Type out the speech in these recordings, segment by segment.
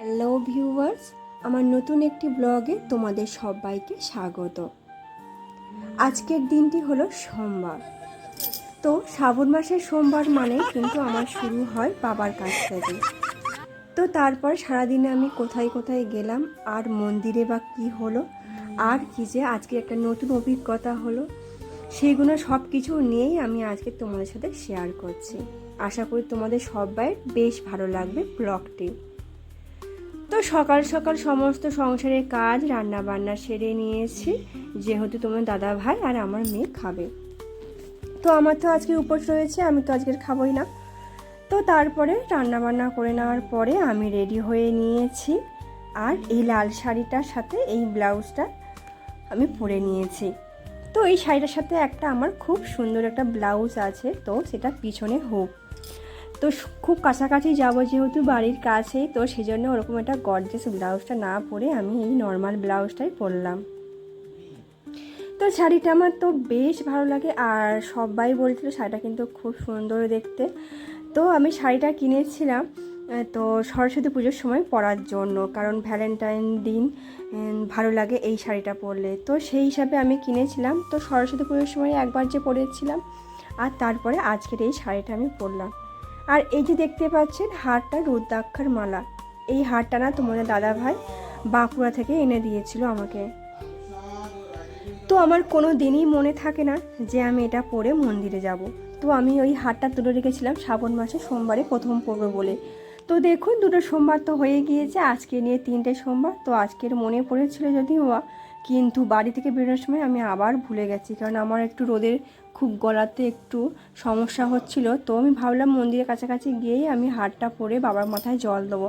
Hello viewers, আমার নতুন একটি ব্লগে তোমাদের সবাইকে স্বাগত। আজকের দিনটি হলো সোমবার। তো শ্রাবণ মাসের সোমবার মানে কিন্তু আমার শুরু হয় বাবার কাছ থেকে। তো তারপর সারাদিনে আমি কোথায় কোথায় গেলাম, আর মন্দিরে বা কি হলো, আর কি যে আজকে একটা নতুন অভিজ্ঞতা হলো সেইগুলো সব কিছু নিয়েই আমি আজকে তোমাদের সাথে শেয়ার করছি। আশা করি তোমাদের সবাই বেশ ভালো লাগবে ব্লগটি। সকাল সকাল সমস্ত সংসারের কাজ রান্না বান্না সেরে নিয়েছি। যেহেতু তোমার দাদা ভাই আর আমার মেয়ে খাবে। তো আমার তো আজকে উপোস রয়েছে, আমি তো আজকের খাবোই না। তো তারপরে রান্না বান্না করে নেওয়ার পরে আমি রেডি হয়ে নিয়েছি। আর এই লাল শাড়িটার সাথে এই ব্লাউজটা আমি পরে নিয়েছি। তো এই শাড়িটার সাথে একটা আমার খুব সুন্দর একটা ব্লাউজ আছে, তো সেটা পিছনে হোক। তো খুব কাছাকাছি যাব যেহেতু বাড়ির কাছেই তো সেই জন্য ওরকম একটা গর্জেস ব্লাউজটা না পরে আমি এই নর্মাল ব্লাউজটাই পরলাম। তো শাড়িটা আমার তো বেশ ভালো লাগে আর সবাই বলছিল শাড়িটা কিন্তু খুব সুন্দর দেখতে। তো আমি শাড়িটা কিনেছিলাম তো সরস্বতী পুজোর সময় পরার জন্য, কারণ ভ্যালেন্টাইন দিন ভালো লাগে এই শাড়িটা পরলে। তো সেই হিসাবে আমি কিনেছিলাম, তো সরস্বতী পুজোর সময় একবার যে পরেছিলাম, আর তারপরে আজকের এই শাড়িটা আমি পরলাম। আর এই যে দেখতে পাচ্ছেন হারটা রুদ্রাক্ষার মালা। এই হারটা না তোমাদের দাদা ভাই বাঁকুড়া থেকে এনে দিয়েছিল আমাকে। তো আমার কোনো দিনই মনে থাকে না যে আমি এটা পরে মন্দিরে যাব। তো আমি ওই হারটা তুলে রেখেছিলাম শ্রাবণ মাসে সোমবারে প্রথম পড়ব বলে। তো দেখুন, দুটো সোমবার তো হয়ে গিয়েছে, আজকে নিয়ে তিনটে সোমবার। তো আজকের মনে পড়েছিল যদিও কিন্তু বাড়ি থেকে বেরোনোর সময় আমি আবার ভুলে গেছি, কারণ আমার একটু রোদের খুব গলাতে একটু সমস্যা হচ্ছিল। তো আমি ভাবলাম মন্দিরের কাছাকাছি গিয়েই আমি হারটা পরে বাবার মাথায় জল দেবো।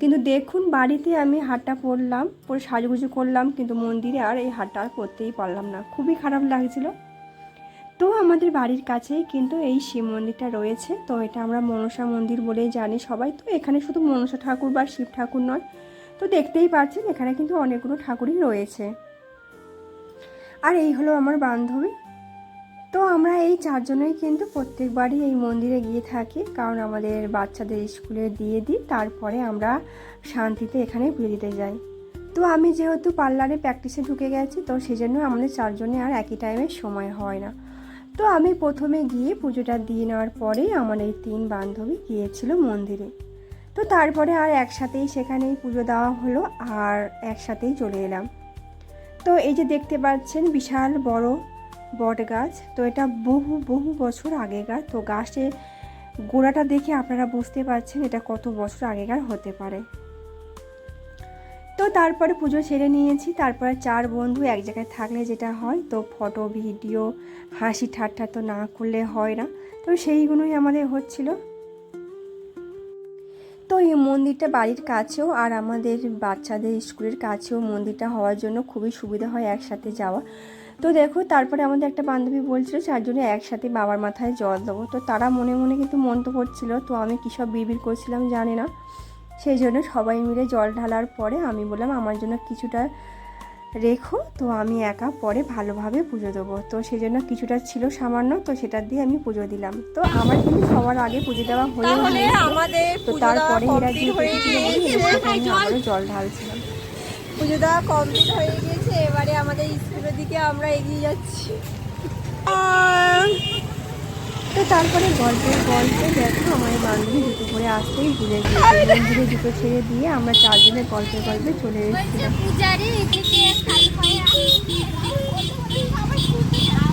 কিন্তু দেখুন, বাড়িতে আমি হারটা পরলাম, পরে সাজুগুজু করলাম, কিন্তু মন্দিরে আর এই হারটা আর পরতেই পারলাম না। খুবই খারাপ লাগছিল। তো আমাদের বাড়ির কাছেই কিন্তু এই শিব মন্দিরটা রয়েছে। তো এটা আমরা মনসা মন্দির বলেই জানি সবাই। তো এখানে শুধু মনসা ঠাকুর বা শিব ঠাকুর নয়, তো দেখতেই পাচ্ছেন এখানে কিন্তু অনেকগুলো ঠাকুরই রয়েছে। আর এই হলো আমার বান্ধবী। তো আমরা এই চারজনেই কিন্তু প্রত্যেকবারই এই মন্দিরে গিয়ে থাকি, কারণ আমাদের বাচ্চাদের স্কুলে দিয়ে দিই, তারপরে আমরা শান্তিতে এখানে পুজো দিতে যাই। তো আমি যেহেতু পার্লারে প্র্যাকটিসে ঢুকে গেছি, তো সেই জন্য আমাদের চারজনে আর একই টাইমে সময় হয় না। তো আমি প্রথমে গিয়ে পুজোটা দিয়ে নেওয়ার পরেই আমার এই তিন বান্ধবী গিয়েছিল মন্দিরে। তো তারপরে আর একসাথেই সেখানেই পুজো দেওয়া হলো, আর একসাথেই চলে এলাম। তো এই যে দেখতে পাচ্ছেন, বিশাল বড় বট গাছ। তো এটা বহু বহু বছর আগেকার তো গাছের গোড়াটা দেখে আপনারা বুঝতে পারছেন এটা কত বছর আগেকার হতে পারে। তো তারপরে পুজো ছেড়ে নিয়েছি। তারপরে চার বন্ধু এক জায়গায় থাকলে যেটা হয়, তো ফটো, ভিডিও, হাসি ঠাট্টা তো না করলে হয় না। তো সেইগুলোই আমাদের হচ্ছিল। এই মন্দিরটা বাড়ির কাছেও আর আমাদের বাচ্চাদের স্কুলের কাছেও মন্দিরটা হওয়ার জন্য খুবই সুবিধা হয় একসাথে যাওয়া। তো দেখো, তারপরে আমাদের একটা বান্ধবী বলছিল চারজনে একসাথে বাবার মাথায় জল দেবো। তো তারা মনে মনে কিন্তু মন তো করছিল। তো আমি কী সব বিড়বিড় করছিলাম জানি না। সেই জন্য সবাই মিলে জল ঢালার পরে আমি বললাম, আমার জন্য কিছুটা রেখো তো আমি একা পরে ভালোভাবে পুজো দেবো। তো সেই জন্য কিছুটা ছিল সামান্য তো সেটা দিয়ে আমি পুজো দিলাম। তো আমার কিন্তু সবার আগে পুজো দেওয়া হয়ে তাহলে তো তারপরে এরা হয়ে জল ঢালছিলাম পুজো দেওয়া কমপ্লিট হয়ে গিয়েছে। এবারে আমাদের স্কুলের দিকে আমরা এগিয়ে যাচ্ছি। তো তারপরে গল্পের গল্পে দেখো আমার বান্ধবী জুতো করে আসতেই ভুলে গিয়েছে। জুতো ছেড়ে দিয়ে আমরা চারজনে গল্পে গল্পে চলে এসেছিলাম।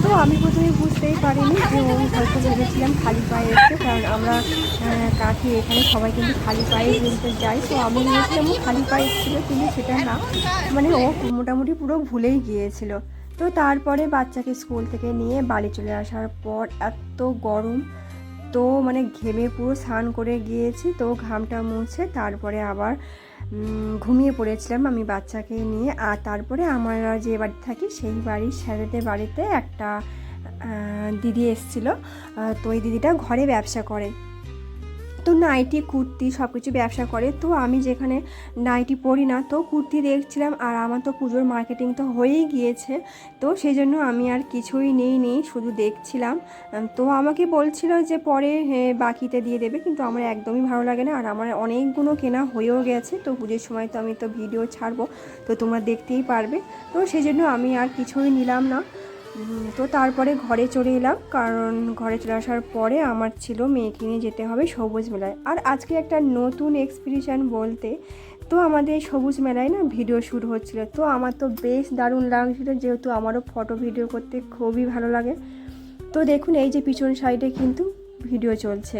তো আমি প্রথমে বুঝতেই পারিনি যে ও হয়তো ভেবেছিলাম খালি পায়ে এসছে, কারণ আমরা কাকি এখানে সবাই কিন্তু খালি পায়ে ঘুরতে যাই, তো আমি ভেবেছিলাম ও খালি পায়ে এসেছিল, কিন্তু সেটা না। মানে ও মোটামুটি পুরো ভুলেই গিয়েছিল। তো তারপরে বাচ্চাকে স্কুল থেকে নিয়ে বাড়ি চলে আসার পর এত গরম, তো মানে ঘেমে পুরো স্নান করে গিয়েছি, তো ঘামটা মুছে তারপরে আবার ঘুমিয়ে পড়েছিলাম আমি বাচ্চাকে নিয়ে। আর তারপরে আমরা যে বাড়ি থাকি, সেই বাড়ির স্যারেদের বাড়িতে একটা দিদি এসছিল। তো ওই দিদিটা ঘরে ব্যবসা করে। তো নাইটি, কুর্তি সব কিছু ব্যবসা করে। তো আমি যেখানে নাইটি পরি না, তো কুর্তি দেখছিলাম আর আমার তো পুজোর মার্কেটিং তো হয়েই গিয়েছে। তো সেই জন্য আমি আর কিছুই নেই নেই, শুধু দেখছিলাম। তো আমাকে বলছিল যে পরে বাকিতে দিয়ে দেবে, কিন্তু আমার একদমই ভালো লাগে না। আর আমার অনেকগুলো কেনা হয়েও গেছে, তো পুজোর সময় তো আমি তো ভিডিও ছাড়বো, তো তোমরা দেখতেই পারবে। তো সেই জন্য আমি আর কিছুই নিলাম না। তো তারপরে ঘরে চলে এলাম, কারণ ঘরে চলে আসার পরে আমার ছিল মেয়েকে নিয়ে যেতে হবে সবুজ মেলায়। আর আজকে একটা নতুন এক্সপিরিশান বলতে, তো আমাদের সবুজ মেলায় না ভিডিও শ্যুট হচ্ছিল, তো আমার তো বেশ দারুণ লাগছিল, যেহেতু আমারও ফটো ভিডিও করতে খুবই ভালো লাগে। তো দেখুন, এই যে পিছন সাইডে কিন্তু ভিডিও চলছে।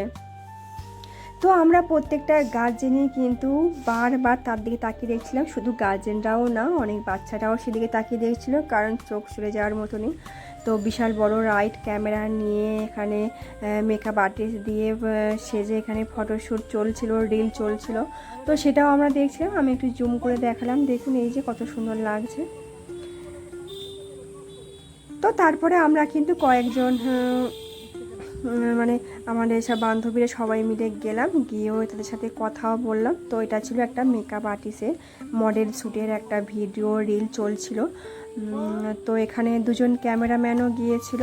তো আমরা প্রত্যেকটা গার্জেনই কিন্তু বারবার তার দিকে তাকিয়ে দেখছিলাম, শুধু গার্জেনরাও না, অনেক বাচ্চারাও সেদিকে তাকিয়ে দেখছিল, কারণ চোখ সরে যাওয়ার মতনই। তো বিশাল বড় রাইট ক্যামেরা নিয়ে এখানে মেকআপ আর্টিস্ট দিয়ে সেজে এখানে ফটোশ্যুট চলছিল রিল চলছিল। তো সেটাও আমরা দেখছিলাম, আমি একটু জুম করে দেখালাম, দেখুন এই যে কত সুন্দর লাগছে। তো তারপরে আমরা কিন্তু কয়েকজন মানে আমাদের সব বান্ধবীরা সবাই মিলে গেলাম, গিয়েও তাদের সাথে কথাও বললাম। তো এটা ছিল একটা মেকআপ আর্টিস্টের মডেল শ্যুটের একটা ভিডিও রিল চলছিল। তো এখানে দুজন ক্যামেরাম্যানও গিয়েছিল।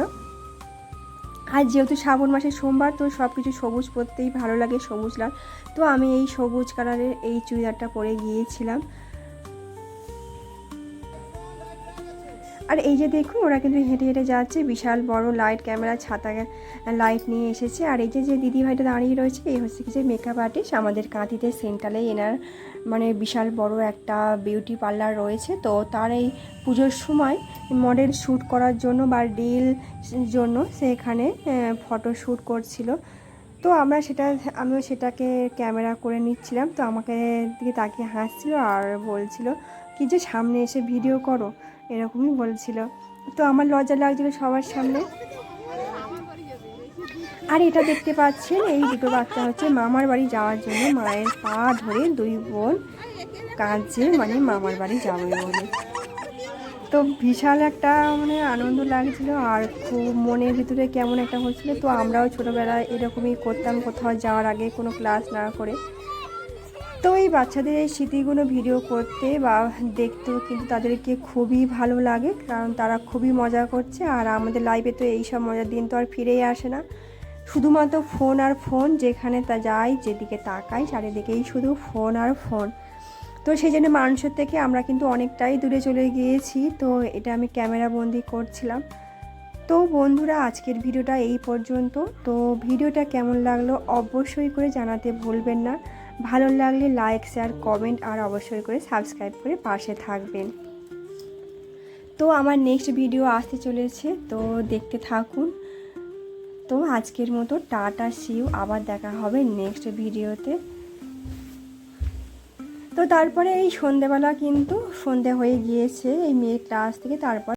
আর যেহেতু শ্রাবণ মাসের সোমবার, তো সব কিছু সবুজ পরতেই ভালো লাগে, সবুজ লাল। তো আমি এই সবুজ কালারের এই চুড়িদারটা পরে গিয়েছিলাম। আর এই যে দেখুন, ওরা কিন্তু হেঁটে হেঁটে যাচ্ছে। বিশাল বড় লাইট ক্যামেরা ছাতা লাইট নিয়ে এসেছে। আর এই যে যে দিদি ভাইটা দাঁড়িয়ে রয়েছে, এই হচ্ছে কি যে মেকআপ আর্টিস্ট আমাদের কাঁথিতে সেন্টারে এনার মানে বিশাল বড় একটা বিউটি পার্লার রয়েছে। তো তার এই পুজোর সময় মডেল শ্যুট করার জন্য বা রিল জন্য সে এখানে ফটো শ্যুট করছিল। তো আমরা সেটা, আমিও সেটাকে ক্যামেরা করে নিচ্ছিলাম। তো আমাকে দিকে তাকিয়ে হাসছিল আর বলছিল, কি যে সামনে এসে ভিডিও করো। এরকমই বলছিল। তো আমার লজ্জা লাগছিল সবার সামনে। আর এটা দেখতে পাচ্ছেন, এই দুটো বাচ্চা হচ্ছে মামার বাড়ি যাওয়ার জন্য মায়ের পা ধরে দুই বোন কাঁদছে মানে মামার বাড়ি যাবে বলে। তো বিশাল একটা মানে আনন্দ লাগছিল, আর খুব মনের ভিতরে কেমন একটা হচ্ছিল। তো আমরাও ছোটোবেলায় এরকমই করতাম, কোথাও যাওয়ার আগে কোনো ক্লাস না করে। তো এই বাচ্চাদের এই স্মৃতিগুলো ভিডিও করতে বা দেখতেও কিন্তু তাদেরকে খুবই ভালো লাগে, কারণ তারা খুবই মজা করছে। আর আমাদের লাইফে তো এই সব মজার দিন তো আর ফিরেই আসে না। শুধুমাত্র ফোন আর ফোন যেখানে তা যাই, যেদিকে তাকাই, চারিদিকেই শুধু ফোন আর ফোন তো সেই জন্য মানুষের থেকে আমরা কিন্তু অনেকটাই দূরে চলে গিয়েছি। তো এটা আমি ক্যামেরা বন্দি করছিলাম। তো বন্ধুরা, আজকের ভিডিওটা এই পর্যন্ত। তো ভিডিওটা কেমন লাগল অবশ্যই করে জানাতে ভুলবেন না। ভালো লাগলে লাইক শেয়ার কমেন্ট আর অবশ্যই করে সাবস্ক্রাইব করে পাশে থাকবেন। তো আমার নেক্সট ভিডিও আসতে চলেছে, তো দেখতে থাকুন। তো আজকের মতো টাটা সিউ আবার দেখা হবে নেক্সট ভিডিওতে তো। তারপরে এই সন্ধেবেলা কিন্তু সন্ধে হয়ে গিয়েছে, এই মেয়ের ক্লাস থেকে তারপর